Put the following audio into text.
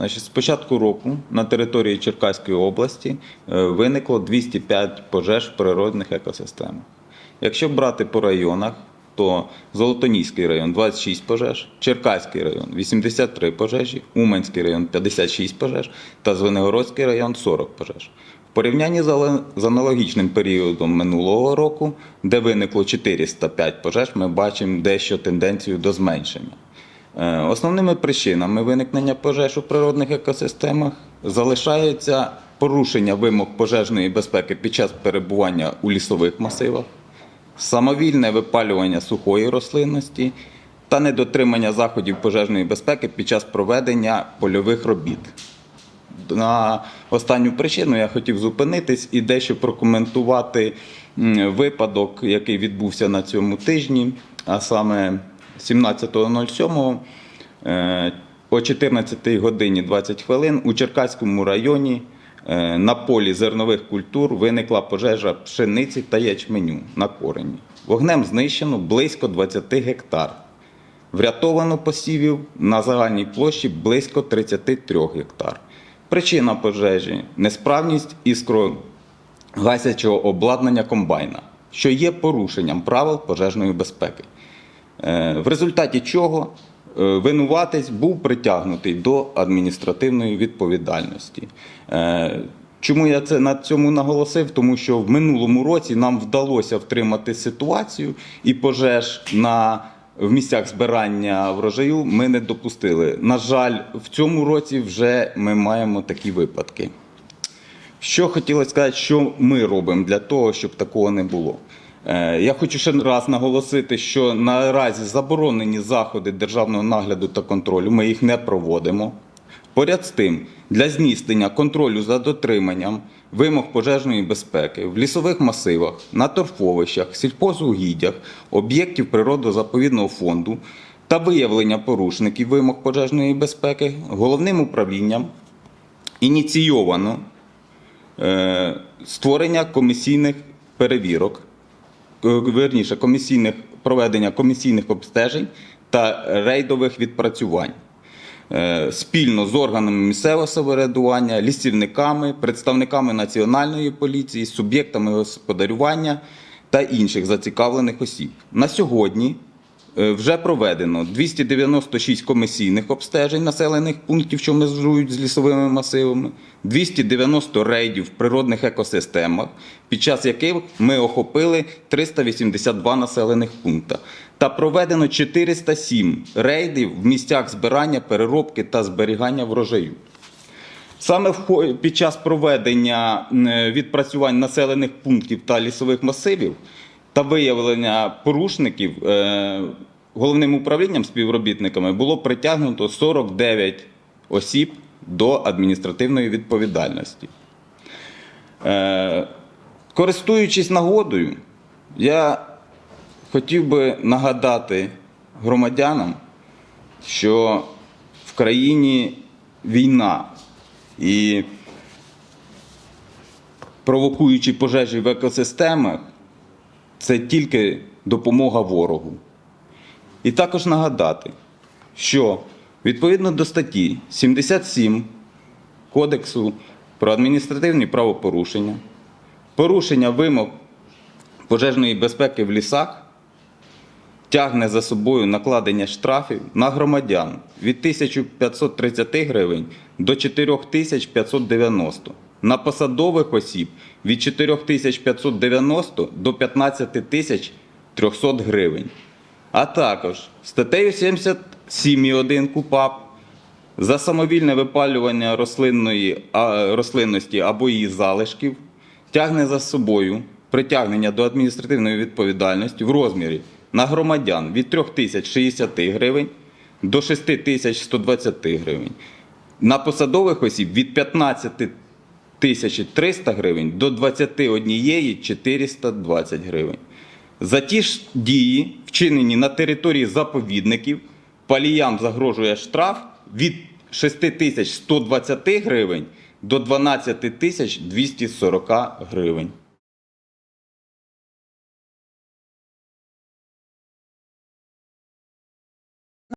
З початку року на території Черкаської області е, виникло 205 пожеж в природних екосистемах. Якщо брати по районах, то Золотоніський район 26 пожеж, Черкаський район 83 пожежі, Уманський район 56 пожеж та Звенигородський район 40 пожеж. В порівнянні з аналогічним періодом минулого року, де виникло 405 пожеж, ми бачимо дещо тенденцію до зменшення. Е, Основними причинами виникнення пожеж у природних екосистемах залишається порушення вимог пожежної безпеки під час перебування у лісових масивах, самовільне випалювання сухої рослинності та недотримання заходів пожежної безпеки під час проведення польових робіт. На останню причину я хотів зупинитись і дещо прокоментувати випадок, який відбувся на цьому тижні, а саме 17.07 е, о 14 годині 20 хвилин у Черкаському районі е, на полі зернових культур виникла пожежа пшениці та ячменю на корені. Вогнем знищено близько 20 гектар. Врятовано посівів на загальній площі близько 33 гектар. Причина пожежі несправність іскрогасячого обладнання комбайна, що є порушенням правил пожежної безпеки. Е, В результаті чого е, винуватець був притягнутий до адміністративної відповідальності. Е, Чому я це на цьому наголосив? Тому що в минулому році нам вдалося втримати ситуацію і пожеж на в місцях збирання врожаю ми не допустили. На жаль, в цьому році вже ми маємо такі випадки. Що хотілося сказати, що ми робимо для того, щоб такого не було. Е, Я хочу ще раз наголосити, що наразі заборонені заходи державного нагляду та контролю, ми їх не проводимо. Поряд з тим, для здійснення контролю за дотриманням вимог пожежної безпеки в лісових масивах, на торфовищах, сільхозугіддях, об'єктів природозаповідного фонду та виявлення порушників вимог пожежної безпеки головним управлінням ініційовано е, створення комісійних перевірок, верніше, комісійних проведення комісійних обстежень та рейдових відпрацювань. Е, Спільно з органами місцевого самоврядування, лісівниками, представниками національної поліції, суб'єктами господарювання та інших зацікавлених осіб. На сьогодні Е, Вже проведено 296 комісійних обстежень населених пунктів, що межують з лісовими масивами, 290 рейдів в природних екосистемах, під час яких ми охопили 382 населених пункта. Та проведено 407 рейдів в місцях збирання, переробки та зберігання врожаю. Саме під час проведення відпрацювань населених пунктів та лісових масивів та виявлення порушників е, головним управлінням співробітниками було притягнуто 49 осіб до адміністративної відповідальності. Е, Користуючись нагодою, я хотів би нагадати громадянам, що в країні війна і провокуючи пожежі в екосистемах, це тільки допомога ворогу. І також нагадати, що відповідно до статті 77 Кодексу про адміністративні правопорушення, порушення вимог пожежної безпеки в лісах тягне за собою накладення штрафів на громадян від 1530 гривень до 4590, на посадових осіб від 4590 до 15300 гривень. А також статтею 77.1 КУПАП за самовільне випалювання рослинної, а, рослинності або її залишків тягне за собою притягнення до адміністративної відповідальності в розмірі на громадян від 3060 гривень до 6120 гривень, на посадових осіб від 15 300 гривень до 21 420 гривень. За ті ж дії, вчинені на території заповідників, паліям загрожує штраф від 6120 гривень до 12 240 гривень.